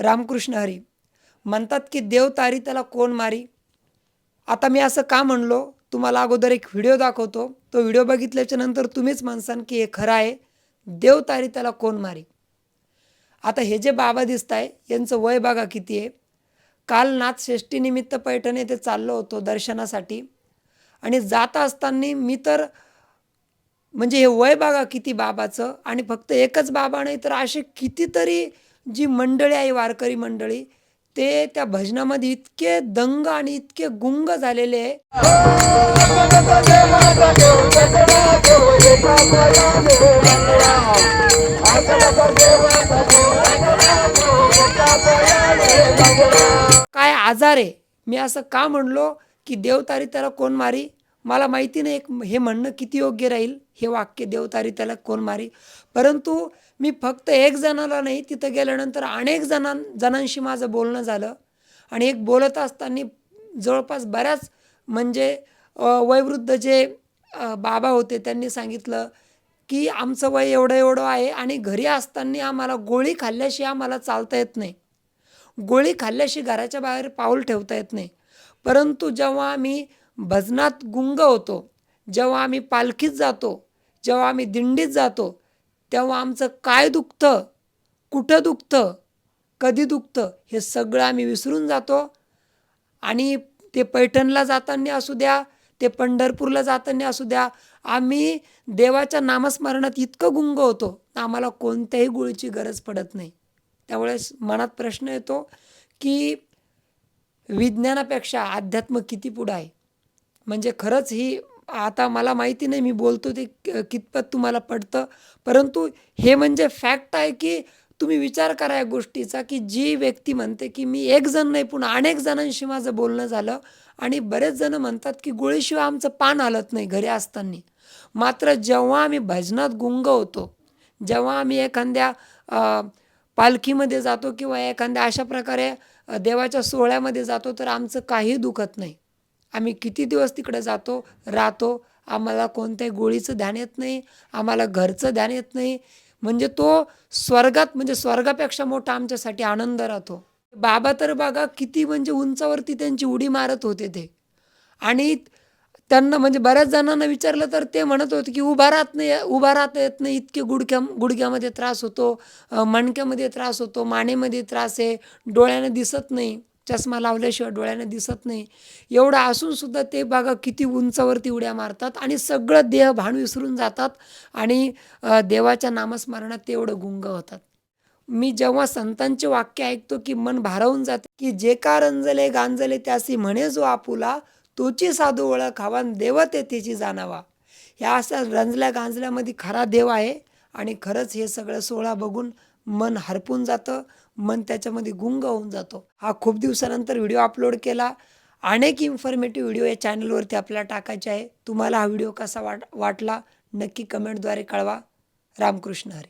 रामकृष्ण हरी. म्हणतात की देव तारी त्याला कोण मारी? आता मी असं का म्हणलो? तुम्हाला अगोदर एक व्हिडिओ दाखवतो. तो व्हिडिओ बघितल्याच्या नंतर तुम्हीच म्हणसान की हे खरं आहे. देव तारी त्याला कोण मारी? आता हे जे बाबा दिसत आहे यांचं वय बघा किती आहे. काल नाथषष्ठीनिमित्त पैठण येथे चाललो होतो दर्शनासाठी. आणि जात असताना मी तर म्हणजे हे वय बघा किती बाबाचं. आणि फक्त एकच बाबा नाही तर असे कितीतरी जी मंडळी आहे वारकरी मंडळी ते त्या भजनामध्ये इतके दंग आणि इतके गुंग झालेले काय आजार आहे? मी असं का म्हणलो की देवतारी त्याला कोण मारी? मला माहिती नाही एक हे म्हणणं किती योग्य राहील हे वाक्य देवतारी त्याला कोण मारी. परंतु मी फक्त एक जणाला नाही तिथं गेल्यानंतर अनेक जणां जणांशी माझं बोलणं झालं. आणि एक बोलत असताना जवळपास बऱ्याच म्हणजे वयवृद्ध जे बाबा होते त्यांनी सांगितलं की आमचं वय एवढं एवढं आहे आणि घरी असताना आम्हाला गोळी खाल्ल्याशिवाय आम्हाला चालता येत नाही. गोळी खाल्ल्याशी घराच्या बाहेर पाऊल ठेवता येत नाही. परंतु जेव्हा आम्ही भजनात गुंग होतो. जेव्हा आम्ही पालखीत जातो जेव्हा आम्ही दिंडीत जातो तेव्हा आमचं काय दुखतं कुठं दुखतं कधी दुखतं हे सगळं आम्ही विसरून जातो. आणि ते पैठणला जाताना असू द्या ते पंढरपूरला जाताना असू द्या आम्ही देवाच्या नामस्मरणात इतकं गुंग होतो. आम्हाला कोणत्याही गोळीची गरज पडत नाही. त्यामुळे मनात प्रश्न येतो की विज्ञानापेक्षा अध्यात्म किती पुढं आहे? म्हणजे खरंच ही आता मला माहिती नाही मी बोलतो ते कितपत तुम्हाला पडतं. परंतु हे म्हणजे फॅक्ट आहे की तुम्ही विचार करा या गोष्टीचा की जी व्यक्ती म्हणते की मी एक जण नाही पण अनेक जणांशी माझं बोलणं झालं आणि बरेच जण म्हणतात की गोळीशिवाय आमचं पान हलत नाही घरी असताना. मात्र जेव्हा आम्ही भजनात गुंग होतो जेव्हा आम्ही एखाद्या पालखीमध्ये जातो किंवा एखाद्या अशा प्रकारे देवाच्या सोहळ्यामध्ये जातो तर आमचं काही दुखत नाही. आम्ही किती दिवस तिकडे जातो राहतो आम्हाला कोणत्याही गोळीचं ध्यान येत नाही आम्हाला घरचं ध्यान येत नाही. म्हणजे तो स्वर्गात म्हणजे स्वर्गापेक्षा मोठा आमच्यासाठी आनंद राहतो. बाबा तर बघा किती म्हणजे उंचावरती त्यांची उडी मारत होते ते. आणि त्यांना म्हणजे बऱ्याच जणांना विचारलं तर ते म्हणत होते की उभा राहत नाही उभा राहता येत नाही इतके गुडघ्या गुडघ्यामध्ये त्रास होतो मणक्यामध्ये त्रास होतो मानेमध्ये त्रास आहे डोळ्याने दिसत नाही. चष्मा लावल्याशिवाय डोळ्याने दिसत नाही. एवढं असून सुद्धा ते बघा किती उंचावरती उड्या मारतात आणि सगळं देह भान विसरून जातात आणि देवाच्या नामस्मरणात ते एवढं गुंग होतात. मी जेव्हा संतांचे वाक्य ऐकतो की मन भारावून जाते की जे का रंजले गांजले त्यासी म्हणे जो आपुला तोची साधू ओळख हवा देवते तिची जाणावा. ह्या अशा रंजल्या गांजल्यामध्ये खरा देव आहे आणि खरंच हे सगळं सोहळा बघून मन हरपून जातं मन त्याच्यामध्ये गुंग होऊन जातो. हा खूप दिवसानंतर व्हिडिओ अपलोड केला. अनेक इन्फॉर्मेटिव्ह व्हिडिओ या चॅनलवरती आपल्याला टाकायचे आहे. तुम्हाला हा व्हिडिओ कसा वाट वाटला नक्की कमेंटद्वारे कळवा. रामकृष्ण हरी.